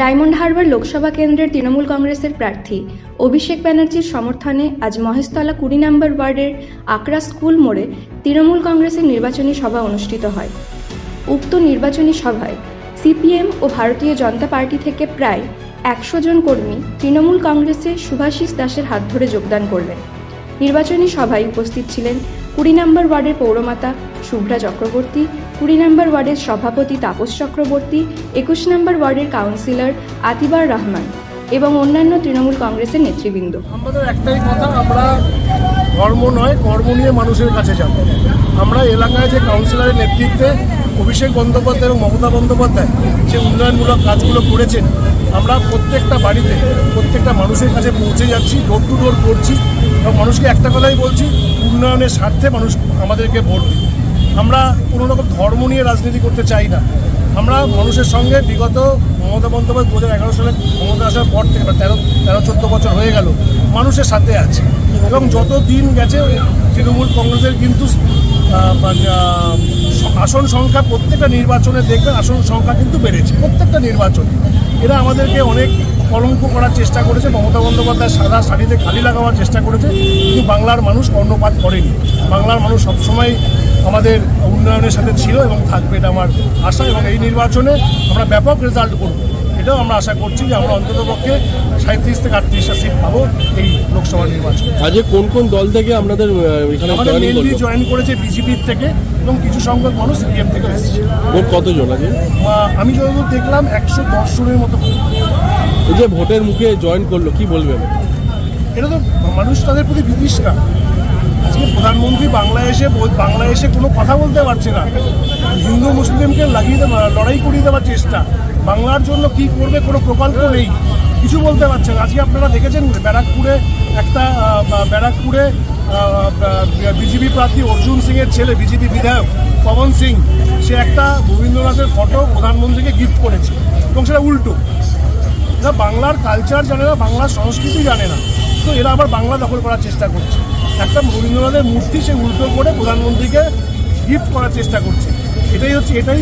Diamond Harbour Lok Sabha কেন্দ্রের তৃণমূল কংগ্রেসের প্রার্থী অভিষেক ব্যানার্জির সমর্থনে আজ মহেশতলা কুড়ি নম্বর ওয়ার্ডের আকরা স্কুল মোড়ে তৃণমূল কংগ্রেসের নির্বাচনী সভা অনুষ্ঠিত হয়। উক্ত নির্বাচনী সভায় সিপিএম ও ভারতীয় জনতা পার্টি থেকে প্রায় একশো জন কর্মী তৃণমূল কংগ্রেসের সুভাষিস দাসের হাত ধরে যোগদান করলেন। নির্বাচনী সভায় উপস্থিত ছিলেন কুড়ি নম্বর ওয়ার্ডের পৌরমাতা শুভ্রা চক্রবর্তী কুড়ি নম্বর ওয়ার্ডের সভাপতি তাপস চক্রবর্তী, একুশ নম্বর ওয়ার্ডের কাউন্সিলর আতিবার রহমান এবং অন্যান্য তৃণমূল কংগ্রেসের নেতৃবৃন্দ। আমাদের একটাই কথা, আমরা ধর্ম নয়, কর্ম নিয়ে মানুষের কাছে যাব। আমরা এলাকায় যে কাউন্সিলরের নেতৃত্বে অভিষেক বন্দ্যোপাধ্যায় এবং মমতা বন্দ্যোপাধ্যায় যে উন্নয়নমূলক কাজগুলো করেছেন, আমরা প্রত্যেকটা বাড়িতে, প্রত্যেকটা মানুষের কাছে পৌঁছে যাচ্ছি ডোর টু ডোর করছি এবং মানুষকে একটা কথাই বলছি, উন্নয়নের স্বার্থে মানুষ আমাদেরকে ভোট দিন আমরা কোনো রকম ধর্ম নিয়ে রাজনীতি করতে চাই না। আমরা মানুষের সঙ্গে বিগত মমতা বন্দ্যোপাধ্যায় দু হাজার এগারো সালে ক্ষমতা আসার পর থেকে বা তেরো তেরো, চোদ্দ বছর হয়ে গেল, মানুষের সাথে আছে। এবং যত দিন গেছে তৃণমূল কংগ্রেসের কিন্তু আসন সংখ্যা প্রত্যেকটা নির্বাচনে দেখবেন আসন সংখ্যা কিন্তু বেড়েছে। প্রত্যেকটা নির্বাচনে। এরা আমাদেরকে অনেক কলঙ্ক করার চেষ্টা করেছে, মমতা বন্দ্যোপাধ্যায় সাদা শাড়িতে খালি লাগাবার চেষ্টা করেছে, কিন্তু বাংলার মানুষ কর্ণপাত করেনি। বাংলার মানুষ সবসময় আমাদের উন্নয়নের সাথে ছিল এবং থাকবে এটা আমার আশা এবং এই নির্বাচনে আমরা ব্যাপক রেজাল্ট করব। এটাও আমরা আশা করছি যে আমরা অন্ততপক্ষে সাঁত্রিশ থেকে আটত্রিশটা সিট পাবো এই লোকসভা নির্বাচনে। আজকে কোন কোন দল থেকে আপনাদের আমাদের জয়েন মেনলি জয়েন করেছে বিজেপির থেকে এবং কিছু সংখ্যক মানুষ সিপিএম থেকে এসেছে। ভোট কতজন আছে আমি যতদূর দেখলাম একশো দশ জনের মতো এই যে ভোটের মুখে জয়েন করল কি বলবেন? এটা তো মানুষ তাদের প্রতি বিতৃষ্ণা। আজকে প্রধানমন্ত্রী বাংলায় এসে বল- বাংলায় এসে কোনো কথা বলতে পারছে না। হিন্দু মুসলিমকে লাগিয়ে দেওয়া লড়াই করিয়ে দেওয়ার চেষ্টা। বাংলার জন্য কি করবে কোনো প্রকল্প নেই। কিছু বলতে পারছে না। আজকে আপনারা দেখেছেন ব্যারাকপুরে একটা ব্যারাকপুরে বিজেপি প্রার্থী অর্জুন সিংয়ের ছেলে, বিজেপি বিধায়ক পবন সিং, সে একটা রবীন্দ্রনাথের ফটো প্রধানমন্ত্রীকে গিফট করেছে এবং সেটা উল্টো। এরা বাংলার কালচার জানে না, বাংলার সংস্কৃতি জানে না। তো এরা আবার বাংলা দখল করার চেষ্টা করছে। একটা রবীন্দ্রনাথের মূর্তি সে উল্টো করে প্রধানমন্ত্রীকে গিফট করার চেষ্টা করছে। এটাই হচ্ছে, এটাই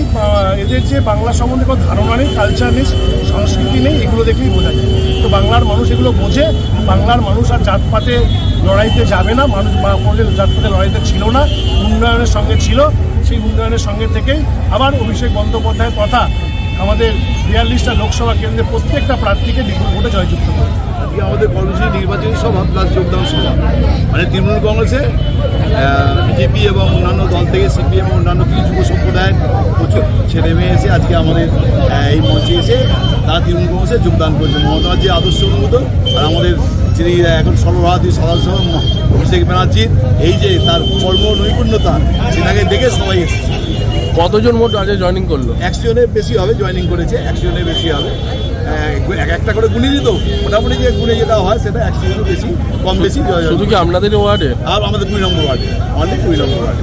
এদের যে বাংলা সম্বন্ধে কোনো ধারণা নেই কালচার নেই, সংস্কৃতি নেই, এগুলো দেখলেই বোঝা যায়। তো বাংলার মানুষ এগুলো বোঝে, বাংলার মানুষ আর জাতপাতে লড়াইতে যাবে না, মানুষ বা করলে জাতপাতে লড়াইতে ছিল না, উন্নয়নের সঙ্গে ছিল, সেই উন্নয়নের সঙ্গে থেকেই আবার অভিষেক বন্দ্যোপাধ্যায়ের কথা আমাদের বিয়াল্লিশটা লোকসভা কেন্দ্রে প্রত্যেকটা প্রার্থীকে বিপুল ভোটে জয়যুক্ত করে আমাদের কর্মসূচি নির্বাচনী সভা, প্লাস যোগদান সভা। মানে তৃণমূল কংগ্রেসে বিজেপি এবং অন্যান্য দল থেকে সিপিএম এবং অন্যান্য কিছু যুব সম্প্রদায়ের প্রচুর ছেলে মেয়ে এসে আজকে আমাদের এই মঞ্চে এসে তারা তৃণমূল কংগ্রেসে যোগদান করেছে। মমতা যে আদর্শ অনুভূত আর আমাদের যিনি এখন সর্বভারতীয় সদস্য অভিষেক ব্যানার্জির এই যে তার কর্ম নৈপুণ্যতা সেটাকে দেখে সবাই এসেছে। কতজন মোট আজকে জয়েনিং করল? একশো জনের বেশি হবে জয়েনিং করেছে একশো জনের বেশি হবে। এক একটা করে গুনে দিত। মোটামুটি যে গুনে যেটা হয় সেটা একশো জনের বেশি কম বেশি জয়- শুধু কি আপনাদের ওয়ার্ডে আর আমাদের দুই নম্বর ওয়ার্ডে আমাদের দুই নম্বর ওয়ার্ডে